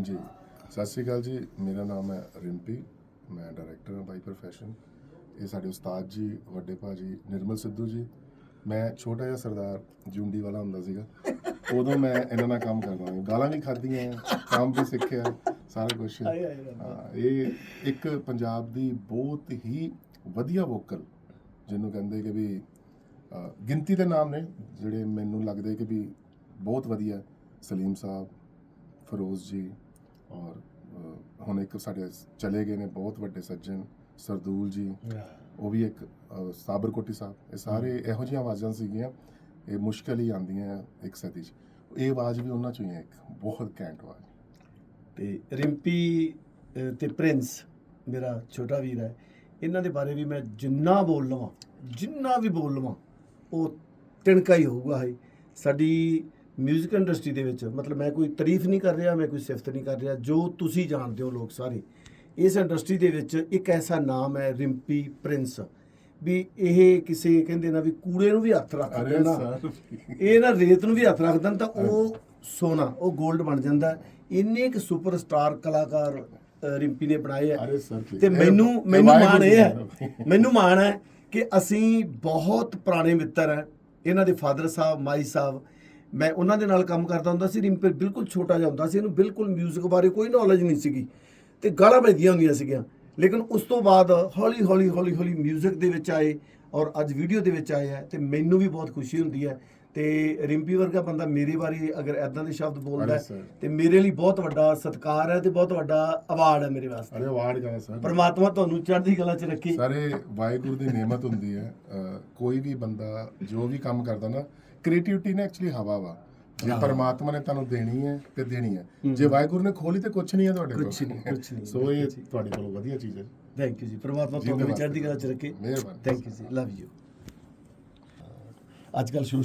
ਹਾਂਜੀ। ਸਤਿ ਸ਼੍ਰੀ ਅਕਾਲ ਜੀ। ਮੇਰਾ ਨਾਮ ਹੈ ਰਿੰਪੀ। ਮੈਂ ਡਾਇਰੈਕਟਰ ਹਾਂ ਬਾਈ ਪ੍ਰੋਫੈਸ਼ਨ ਇਹ ਸਾਡੇ ਉਸਤਾਦ ਜੀ ਵੱਡੇ ਭਾਜੀ ਨਿਰਮਲ ਸਿੱਧੂ ਜੀ। ਮੈਂ ਛੋਟਾ ਜਿਹਾ ਸਰਦਾਰ ਜੁੰਡੀ ਵਾਲਾ ਹੁੰਦਾ ਸੀਗਾ। ਉਦੋਂ ਮੈਂ ਇਹਨਾਂ ਨਾਲ ਕੰਮ ਕਰਦਾ ਹਾਂ ਗਾਲਾਂ ਵੀ ਖਾਧੀਆਂ ਕੰਮ ਵੀ ਸਿੱਖਿਆ ਸਾਰਾ ਕੁਝ। ਹਾਂ, ਇਹ ਇੱਕ ਪੰਜਾਬ ਦੀ ਬਹੁਤ ਹੀ ਵਧੀਆ ਵੋਕਲ ਜਿਹਨੂੰ ਕਹਿੰਦੇ ਕਿ ਵੀ ਗਿਣਤੀ ਦੇ ਨਾਮ ਨੇ ਜਿਹੜੇ ਮੈਨੂੰ ਲੱਗਦੇ ਕਿ ਵੀ ਬਹੁਤ ਵਧੀਆ। ਸਲੀਮ ਸਾਹਿਬ ਫਰੋਜ਼ ਜੀ ਔਰ ਹੁਣ ਇੱਕ ਸਾਡੇ ਚਲੇ ਗਏ ਨੇ ਬਹੁਤ ਵੱਡੇ ਸੱਜਣ ਸਰਦੂਲ ਜੀ। ਉਹ ਵੀ ਇੱਕ ਸਾਬਰਕੋਟੀ ਸਾਹਿਬ। ਇਹ ਸਾਰੇ ਇਹੋ ਜਿਹੀਆਂ ਆਵਾਜ਼ਾਂ ਸੀਗੀਆਂ ਇਹ ਮੁਸ਼ਕਲ ਹੀ ਆਉਂਦੀਆਂ ਇੱਕ ਸਦੀ 'ਚ। ਇਹ ਆਵਾਜ਼ ਵੀ ਉਹਨਾਂ ਚੋਂ ਹੀ ਹੈ ਇੱਕ ਬਹੁਤ ਕੈਂਟ ਆਵਾਜ਼। ਤੇ ਰਿੰਪੀ ਤੇ ਪ੍ਰਿੰਸ ਮੇਰਾ ਛੋਟਾ ਵੀਰ ਹੈ ਇਹਨਾਂ ਦੇ ਬਾਰੇ ਵੀ ਮੈਂ ਜਿੰਨਾ ਬੋਲ ਲਵਾਂ ਜਿੰਨਾ ਵੀ ਬੋਲ ਲਵਾਂ ਉਹ ਤਿਣਕਾ ਹੀ ਹੋਊਗਾ ਹੈ ਸਾਡੀ ਮਿਊਜ਼ਿਕ ਇੰਡਸਟਰੀ ਦੇ ਵਿੱਚ ਮਤਲਬ ਮੈਂ ਕੋਈ ਤਾਰੀਫ ਨਹੀਂ ਕਰ ਰਿਹਾ ਮੈਂ ਕੋਈ ਸਿਫਤ ਨਹੀਂ ਕਰ ਰਿਹਾ ਜੋ ਤੁਸੀਂ ਜਾਣਦੇ ਹੋ ਲੋਕ ਸਾਰੇ ਇਸ ਇੰਡਸਟਰੀ ਦੇ ਵਿੱਚ ਇੱਕ ਐਸਾ ਨਾਮ ਹੈ ਰਿੰਪੀ ਪ੍ਰਿੰਸ ਵੀ ਇਹ ਕਿਸੇ ਕਹਿੰਦੇ ਨਾ ਵੀ ਕੂੜੇ ਨੂੰ ਵੀ ਹੱਥ ਰੱਖ ਦੇਣਾ ਇਹ ਨਾ ਰੇਤ ਨੂੰ ਵੀ ਹੱਥ ਰੱਖ ਦੇਣ ਤਾਂ ਉਹ ਸੋਨਾ ਉਹ 골ਡ ਬਣ ਜਾਂਦਾ। ਇੰਨੇ ਇੱਕ ਸੁਪਰਸਟਾਰ ਕਲਾਕਾਰ ਰਿੰਪੀ ਨੇ ਬਣਾਏ ਆ। ਤੇ ਮੈਨੂੰ ਮੈਨੂੰ ਮਾਣ ਇਹ ਹੈ। ਮੈਨੂੰ ਮਾਣ ਹੈ ਕਿ ਅਸੀਂ ਬਹੁਤ ਪੁਰਾਣੇ ਮਿੱਤਰ ਹੈ। ਇਹਨਾਂ ਦੇ ਫਾਦਰ ਸਾਹਿਬ ਮਾਈ ਸਾਹਿਬ ਮੈਂ ਉਹਨਾਂ ਦੇ ਨਾਲ ਕੰਮ ਕਰਦਾ ਹੁੰਦਾ ਸੀ ਰਿੰਪੀ ਬਿਲਕੁਲ ਛੋਟਾ ਜਿਹਾ ਹੁੰਦਾ ਸੀ ਇਹਨੂੰ ਬਿਲਕੁਲ 뮤직 ਬਾਰੇ ਕੋਈ ਨੌਲੇਜ ਨਹੀਂ ਸੀਗੀ ਤੇ ਗਾਲਾਂ ਪੈਂਦੀਆਂ ਹੁੰਦੀਆਂ ਸੀਗੀਆਂ ਲੇਕਿਨ ਉਸ ਤੋਂ ਬਾਅਦ ਹੌਲੀ ਹੌਲੀ ਹੌਲੀ ਹੌਲੀ 뮤직 ਦੇ ਵਿੱਚ ਆਏ ਔਰ ਅੱਜ ਵੀਡੀਓ ਦੇ ਵਿੱਚ ਆਏ ਹੈ ਤੇ ਮੈਨੂੰ ਵੀ ਬਹੁਤ ਖੁਸ਼ੀ ਹੁੰਦੀ ਹੈ ਤੇ ਰਿੰਪੀ ਵਰਗਾ ਬੰਦਾ ਮੇਰੇ ਬਾਰੇ ਅਗਰ ਐਦਾਂ ਦੇ ਸ਼ਬਦ ਬੋਲਦਾ ਹੈ। ਤੇ ਮੇਰੇ ਲਈ ਬਹੁਤ ਵੱਡਾ ਸਤਿਕਾਰ ਹੈ ਤੇ ਬਹੁਤ ਵੱਡਾ ਅਵਾਰਡ ਹੈ ਮੇਰੇ ਵਾਸਤੇ। ਅਰੇ ਅਵਾਰਡ ਕਹਾਂ ਸਰ ਪਰਮਾਤਮਾ ਤੁਹਾਨੂੰ ਚੜ੍ਹਦੀ ਕਲਾ 'ਚ ਰੱਖੇ। ਸਾਰੇ ਵਾਹਿਗੁਰੂ ਦੀ ਨੇਮਤ ਹੁੰਦੀ ਹੈ ਅਹ ਕੋਈ ਵੀ ਬੰਦਾ ਜੋ ਵੀ ਕੰਮ ਕਰਦਾ ਨਾ ਕ੍ਰੀਏਟੀਵਿਟੀ ਨੇ ਐਕਚੁਅਲੀ ਹਵਾ ਵਾ। ਜੇ ਪਰਮਾਤਮਾ ਨੇ ਤੁਹਾਨੂੰ ਦੇਣੀ ਹੈ ਤੇ ਦੇਣੀ ਹੈ। ਜੇ ਵਾਹਿਗੁਰੂ ਨੇ ਖੋਲੀ ਤੇ ਕੁਝ ਨਹੀਂ ਹੈ ਤੁਹਾਡੇ ਕੋਲ। ਕੁਛ ਨਹੀਂ, ਕੁਛ ਨਹੀਂ, ਸੋ ਇਹ ਤੁਹਾਡੇ ਕੋਲ ਵਧੀਆ ਚੀਜ਼ ਹੈ। ਥੈਂਕ ਯੂ ਜੀ। ਪਰਮਾਤਮਾ ਤੁਹਾਨੂੰ ਵੀ ਚੜ੍ਹਦੀ ਕਲਾ 'ਚ ਰੱਖੇ। ਮਿਹਰਬਾਨੀ। ਥੈਂਕ ਯੂ ਜੀ। ਲਵ ਯੂ ਅੱਜ ਕੱਲ ਸੋਸ਼ਲ